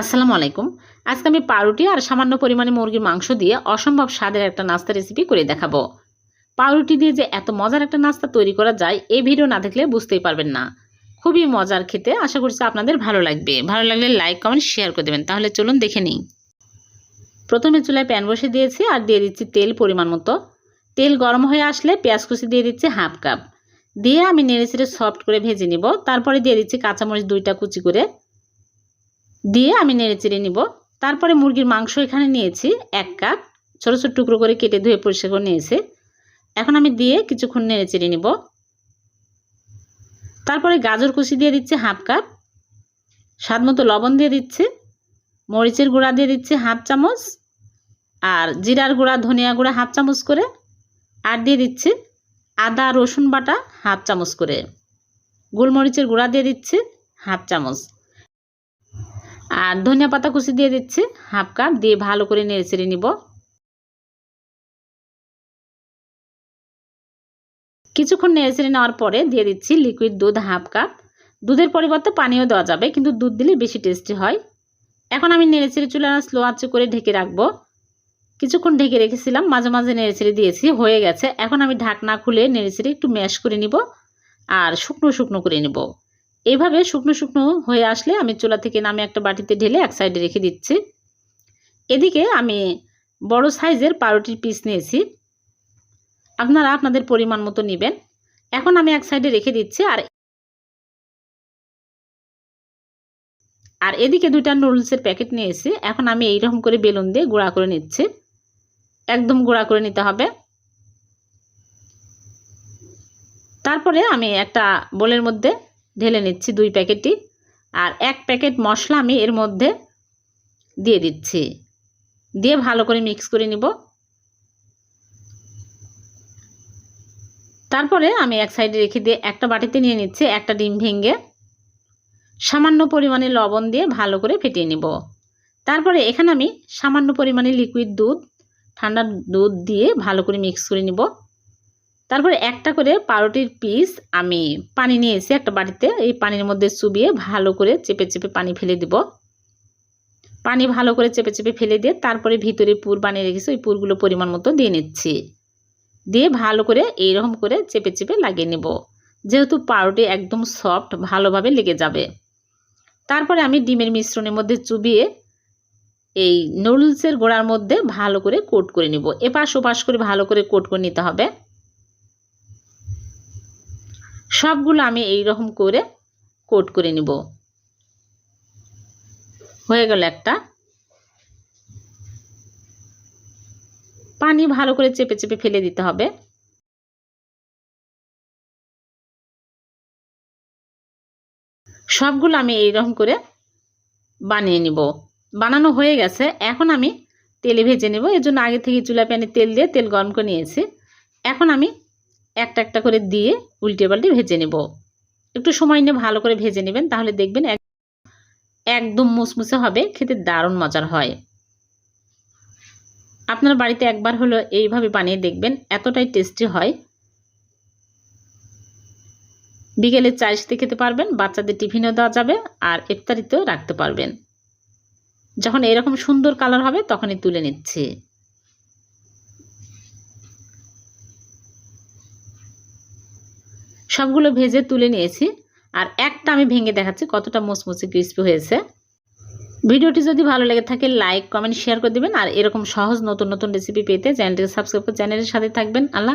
আসসালামু আলাইকুম। আজকে আমি পাউরুটি আর সামান্য পরিমাণে মুরগির মাংস দিয়ে অসম্ভব স্বাদের একটা নাস্তা রেসিপি করে দেখাবো। পাউরুটি দিয়ে যে এত মজার একটা নাস্তা তৈরি করা যায়, এই ভিডিও না দেখলে বুঝতেই পারবেন না। খুবই মজার খেতে, আশা করছি আপনাদের ভালো লাগবে। ভালো লাগলে লাইক কমেন্ট শেয়ার করে দেবেন। তাহলে চলুন দেখে নিই। প্রথমে চুলায় প্যান বসে দিয়েছি আর দিয়ে দিচ্ছি তেল পরিমাণ মতো। তেল গরম হয়ে আসলে পেঁয়াজ কুচি দিয়ে দিচ্ছি হাফ কাপ দিয়ে আমি নেড়ে চেড়ে সফট করে ভেজে নিব। তারপরে দিয়ে দিচ্ছি কাঁচামরিচ দুইটা কুচি করে। দিয়ে আমি নেড়ে চেড়ে নিব। তারপরে মুরগির মাংস এখানে নিয়েছি এক কাপ। ছোটো ছোটো টুকরো করে কেটে ধুয়ে পরিষ্কার করে নিয়েছি। এখন আমি দিয়ে কিছুক্ষণ নেড়ে চেড়ে নিব। তারপরে গাজর কুচি দিয়ে দিচ্ছি হাফ কাপ। স্বাদ মতো লবণ দিয়ে দিচ্ছি। মরিচের গুঁড়া দিয়ে দিচ্ছি হাফ চামচ। আর জিরার গুঁড়া, ধনিয়া গুঁড়া হাফ চামচ করে। আর দিয়ে দিচ্ছি আদা, রসুন বাটা হাফ চামচ করে। গোলমরিচের গুঁড়া দিয়ে দিচ্ছি হাফ চামচ। আর ধনিয়া পাতা কুচি দিয়ে দিচ্ছি হাফ কাপ দিয়ে ভালো করে নেড়ে চেড়ে নিব। কিছুক্ষণ নেড়ে চেড়ে নেওয়ার পরে দিয়ে দিচ্ছি লিকুইড দুধ হাফ কাপ দুধের পরিবর্তে পানিও দেওয়া যাবে, কিন্তু দুধ দিলে বেশি টেস্টি হয়। এখন আমি নেড়ে চেড়ে চুলা স্লো আঁচে করে ঢেকে রাখব। কিছুক্ষণ ঢেকে রেখেছিলাম, মাঝে মাঝে নেড়ে চেড়ে দিয়েছি, হয়ে গেছে। এখন আমি ঢাকনা খুলে নেড়ে চেড়ে একটু ম্যাশ করে নিব, আর শুকনো শুকনো করে নিব। এইভাবে শুকনো শুকনো হয়ে আসলে আমি চুলা থেকে নামে একটা বাটিতে ঢেলে এক সাইডে রেখে দিচ্ছি। এদিকে আমি বড় সাইজের পাউরুটির পিস নিয়েছি। আপনারা আপনাদের পরিমাণ মতো নেবেন। এখন আমি এক সাইডে রেখে দিচ্ছি আর আর এদিকে দুইটা নুডলসের প্যাকেট নিয়েছি। এখন আমি এইরকম করে বেলুন দিয়ে গুঁড়া করে নিচ্ছি। একদম গুঁড়া করে নিতে হবে। তারপরে আমি একটা বোলের মধ্যে ঢেলে নিচ্ছি দুই প্যাকেটই। আর এক প্যাকেট মশলা আমি এর মধ্যে দিয়ে দিচ্ছি। দিয়ে ভালো করে মিক্স করে নিব। তারপরে আমি এক সাইডে রেখে দিয়ে একটা বাটিতে নিয়ে নিচ্ছি একটা ডিম ভেঙে। সামান্য পরিমাণে লবণ দিয়ে ভালো করে ফেটিয়ে নিব। তারপরে এখানে আমি সামান্য পরিমাণে লিকুইড দুধ, ঠান্ডা দুধ দিয়ে ভালো করে মিক্স করে নিব। তারপরে একটা করে পাউরুটির পিস আমি পানি নিয়েছি একটা বাটিতে এই পানির মধ্যে চুবিয়ে ভালো করে চেপে চেপে পানি ফেলে দিব। পানি ভালো করে চেপে চেপে ফেলে দিয়ে তারপরে ভিতরে পুর বানিয়ে রেখেছি, ওই পুরগুলো পরিমাণ মতো দিয়ে নিচ্ছি। দিয়ে ভালো করে এইরকম করে চেপে চেপে লাগিয়ে নেব। যেহেতু পাউরুটি একদম সফট ভালোভাবে লেগে যাবে। তারপরে আমি ডিমের মিশ্রণের মধ্যে চুবিয়ে এই নুডলসের গোড়ার মধ্যে ভালো করে কোট করে নিব। এপাশ ওপাশ করে ভালো করে কোট করে নিতে হবে। সবগুলো আমি এই রকম করে কোট করে নিব। হয়ে গেল একটা। পানি ভালো করে চেপে চেপে ফেলে দিতে হবে। সবগুলো আমি এইরকম করে বানিয়ে নিব। বানানো হয়ে গেছে। এখন আমি তেলে ভেজে নেব। এর জন্য আগে থেকে চুলা প্যানে তেল দিয়ে তেল গরম করে নিয়েছি। এখন আমি একটা একটা করে দিয়ে উল্টে পাল্টে ভেজে নেব। একটু সময় নিয়ে ভালো করে ভেজে নেবেন, তাহলে দেখবেন একদম মুসমুসে হবে, খেতে দারুণ মজার হয়। আপনার বাড়িতে একবার হলো এইভাবে বানিয়ে দেখবেন, এতটাই টেস্টি হয়। বিকেলে চায়ের সাথে খেতে পারবেন, বাচ্চাদের টিফিনও দেওয়া যাবে আর ইফতারিতেও রাখতে পারবেন। যখন এরকম সুন্দর কালার হবে, তখনই তুলে নিচ্ছি। সবগুলো ভেজে তুলে নিয়েছি। আর একটা আমি ভেঙে দেখাচ্ছি, কতটা মুচমুচে ক্রিস্পি হয়েছে। ভিডিওটি যদি ভালো লেগে থাকে লাইক কমেন্ট শেয়ার করে দেবেন। আর এরকম সহজ নতুন নতুন রেসিপি পেতে চ্যানেলটিকে সাবস্ক্রাইব করে চ্যানেলের সাথে থাকবেন। আল্লাহ